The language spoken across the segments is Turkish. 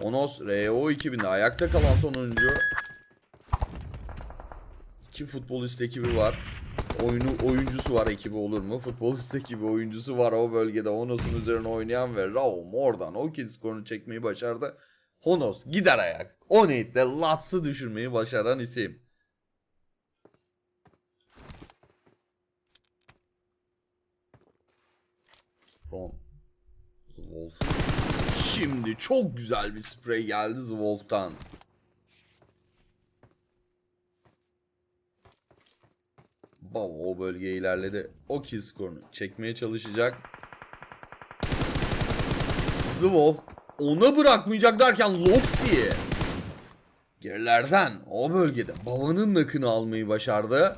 Onos RO 2000'de ayakta kalan son oyuncu. İki futbolist ekibi var. Oyunu oyuncusu var ekibi olur mu? Futbolist ekibi oyuncusu var o bölgede Honos'un üzerine oynayan ve Raum oradan o kill skorunu çekmeyi başardı. Honos gider ayak. O niyetle Lats'ı düşürmeyi başaran isim. From Wolf. Şimdi çok güzel bir sprey geldi Wolf'tan. Baba o bölgeye ilerledi. O kill skorunu çekmeye çalışacak. Zwolf ona bırakmayacak derken Loxi gerilerden o bölgede babanın nakını almayı başardı.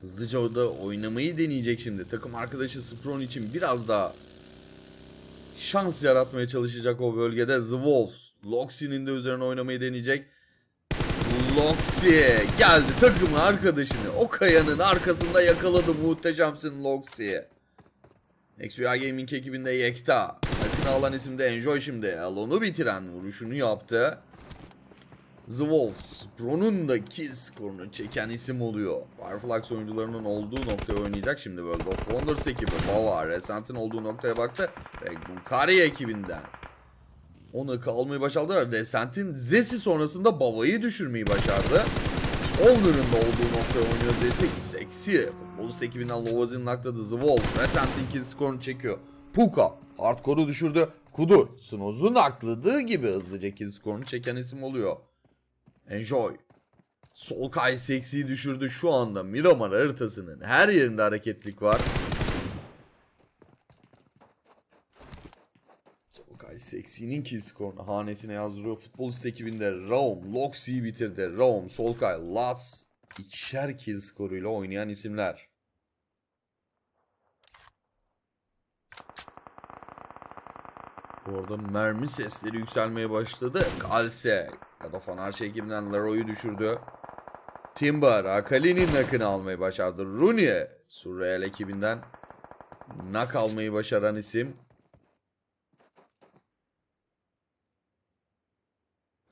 Hızlıca orada oynamayı deneyecek şimdi. Takım arkadaşı Spron için biraz daha şans yaratmaya çalışacak o bölgede. The Wolves. Loxi'nin de üzerine oynamayı deneyecek. Loxi geldi takımın arkadaşını. O kayanın arkasında yakaladı muhteşemsin Loxi. Nexuya Gaming ekibinde Yekta. Yakını alan isimde Enjoy şimdi. Alon'u bitiren vuruşunu yaptı. The Wolves, Pro'nun da kill skorunu çeken isim oluyor. Fireflux oyuncularının olduğu noktaya oynayacak şimdi World of Wonders ekibi. Bava, Resent'in olduğu noktaya baktı. Ve Bunkari ekibinden. Onu kalmayı başardılar. Resent'in Zesi sonrasında Bava'yı düşürmeyi başardı. Owner'ın da olduğu noktaya oynuyor desek seksi. Futbolist ekibinden Lovazin'in akladığı The Wolf. Resent'in kill skorunu çekiyor. Puka hardcore'u düşürdü. Kudur Snoz'un akladığı gibi hızlıca kill skorunu çeken isim oluyor. Enjoy. Solkay seksiyi düşürdü şu anda Miramar haritasının her yerinde hareketlik var. Solkay seksinin kill skorunu hanesine yazdırıyor. Futbolist ekibinde Raum, Loxi'yi bitirdi. Raum, Solkay, Lats ikişer kill skoruyla oynayan isimler. Bu arada mermi sesleri yükselmeye başladı. Kalse ya da Fanarşı ekibinden Leroy'u düşürdü. Timber Akali'nin nakını almayı başardı. Rooney Surreal ekibinden nak almayı başaran isim.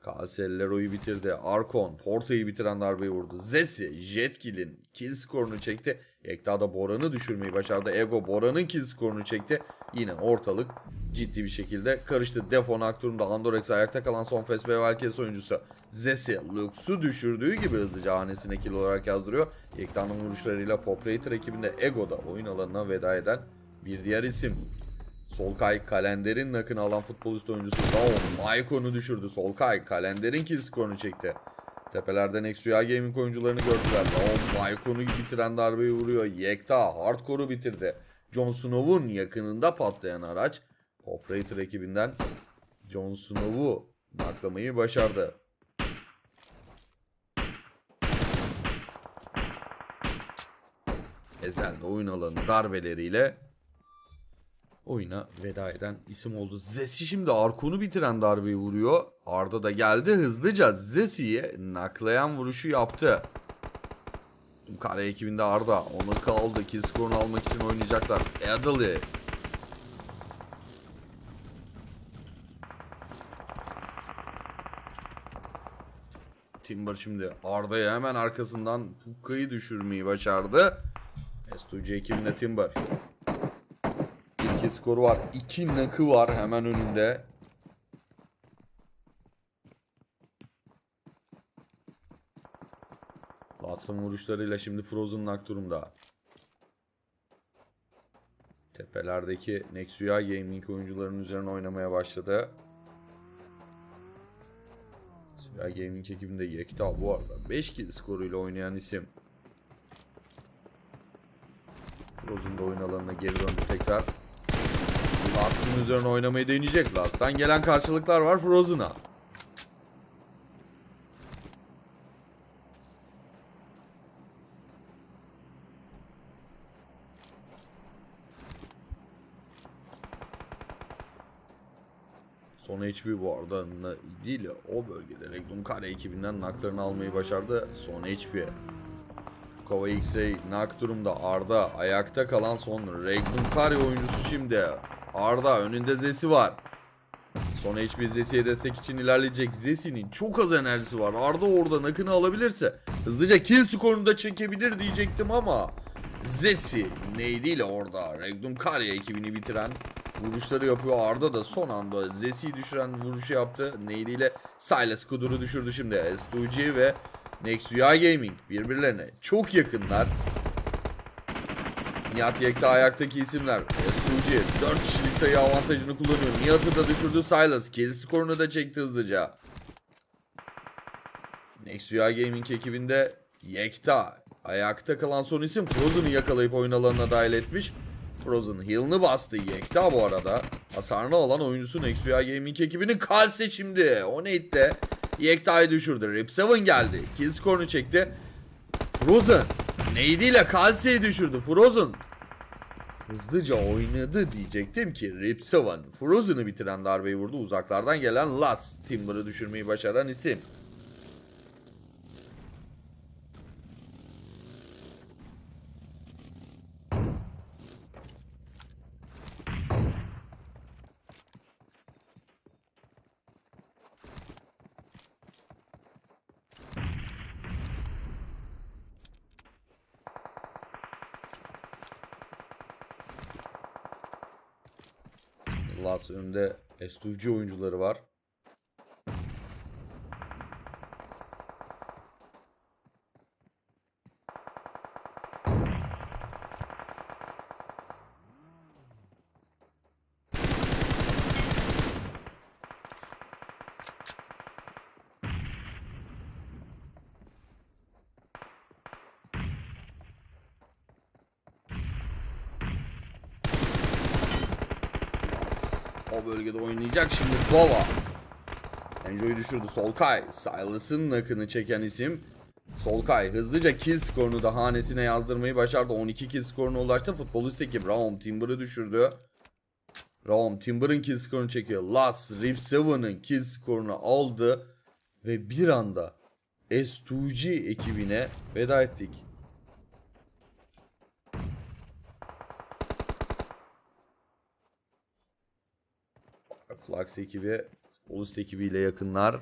Kalse Leroy'u bitirdi. Arkon Porto'yu bitiren darbeyi vurdu. Zesi Jetkill'in kill skorunu çekti. Ekta da Boran'ı düşürmeyi başardı. Ego Boran'ın kill skorunu çekti. Yine ortalık ciddi bir şekilde karıştı. Defon Aktur'un Andorex ayakta kalan son FSB Valkyries oyuncusu. Zesi Lux'u düşürdüğü gibi hızlıca hanesine kill olarak yazdırıyor. Yekta'nın vuruşlarıyla Poprator ekibinde Ego da oyun alanına veda eden bir diğer isim. Solkay Kalender'in nakını alan futbolist oyuncusu Daon Maiko'nu düşürdü. Solkay Kalender'in kill skorunu çekti. Tepelerden Exuya Gaming oyuncularını gördüler. Daon Maiko'nu bitiren darbeyi vuruyor. Yekta Hardcore'u bitirdi. Jon Snow'un yakınında patlayan araç Operator ekibinden Jon Snow'u naklamayı başardı. Ezel oyun alanı darbeleriyle oyuna veda eden isim oldu. Zesi şimdi Arkon'u bitiren darbeyi vuruyor. Arda da geldi hızlıca Zesi'ye naklayan vuruşu yaptı. Kare ekibinde Arda onu kaldı. Kill skorunu almak için oynayacaklar. Erdal'ı Timber şimdi Arda'ya hemen arkasından Pukka'yı düşürmeyi başardı. S2C ekibinde Timber. İki skoru var. İki nakı var hemen önünde. Watson vuruşlarıyla şimdi Frozen nak durumda. Tepelerdeki Nexuya Gaming oyuncularının üzerine oynamaya başladı. Nexuya Gaming ekibinde Yekta bu arada 5 kill skoruyla oynayan isim. Frozen da oyun alanına geri döndü tekrar. Lars'ın üzerine oynamayı deneyecek. Lars'tan gelen karşılıklar var Frozen'a. Son HP bu arada değil o bölgede Regnum Kare ekibinden naklarını almayı başardı. Son HP. Kova X-Ray nak durumda Arda ayakta kalan son Regnum Kare oyuncusu şimdi. Arda önünde Zesi var. Son HP Zesi'ye destek için ilerleyecek. Zesi'nin çok az enerjisi var. Arda oradan akını alabilirse hızlıca kill skorunu da çekebilir diyecektim ama Zesi neydiyle orada Regnum Karya ekibini bitiren vuruşları yapıyor. Arda da son anda Zesi'yi düşüren vuruşu yaptı. Neydiyle Silas Kudur'u düşürdü şimdi. S2G ve Nexuya Gaming birbirlerine çok yakınlar. Nihat Yekta ayaktaki isimler. S2G 4 kişilik sayı avantajını kullanıyor. Nihat'ı da düşürdü Silas. Kill skorunu da çekti hızlıca. Nexuya Gaming ekibinde Yekta. Ayakta kalan son isim Frozen'ı yakalayıp oyun alanına dahil etmiş. Frozen heal'ını bastı Yekta bu arada. Hasarını alan oyuncusu Nexuya Gaming ekibinin kalse şimdi. O neydi? Yekta'yı düşürdü. Rip 7 geldi. Kill skorunu çekti. Frozen neydiyle Kalse'yi düşürdü. Frozen hızlıca oynadı diyecektim ki Rip 7 Frozen'ı bitiren darbeyi vurdu. Uzaklardan gelen Lats Timber'ı düşürmeyi başaran isim. Lats önde S2G oyuncuları var. O bölgede oynayacak şimdi Bova. Enjoy'u düşürdü Solkay. Silas'ın nakını çeken isim. Solkay hızlıca kill skorunu da hanesine yazdırmayı başardı. 12 kill skoruna ulaştı. Futbolist ekip Raum Timber'ı düşürdü. Raum Timber'ın kill skorunu çekiyor. Lats Rip 7'ın kill skorunu aldı. Ve bir anda S2G ekibine veda ettik. Flux ekibi Ulus ekibiyle yakınlar.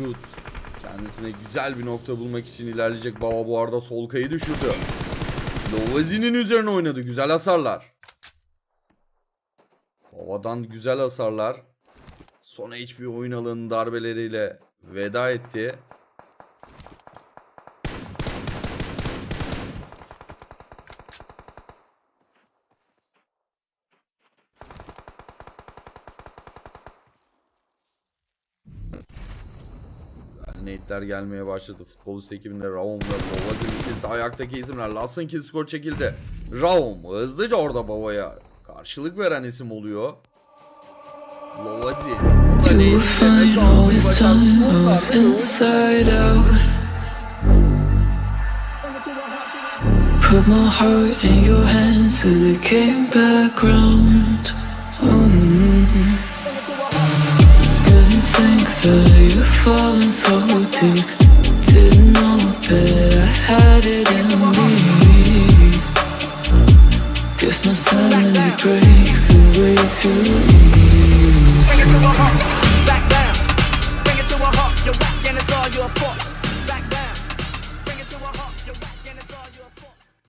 Root kendisine güzel bir nokta bulmak için ilerleyecek. Baba bu arada Solkay'ı düşürdü. Lovazi'nin üzerine oynadı. Güzel hasarlar. Baba'dan güzel hasarlar. Son HP oyun alanı darbeleriyle veda etti. Nate'ler gelmeye başladı. Futbolist ekibinde Raum ve Bova ikisi ayaktaki isimler. Lats'ın kill skor çekildi. Raum hızlıca orada Bova'ya karşılık veren isim oluyor. Lovazi. Bu da Nate'in başardı. Put my heart in your hands till it came back round. Mm. Didn't think that you'd fallen so deep. Didn't know that I had it in me. Guess my sanity breaks away too easy. Bring it to a halt, back down. Bring it to a halt, you're whack and it's all your fault.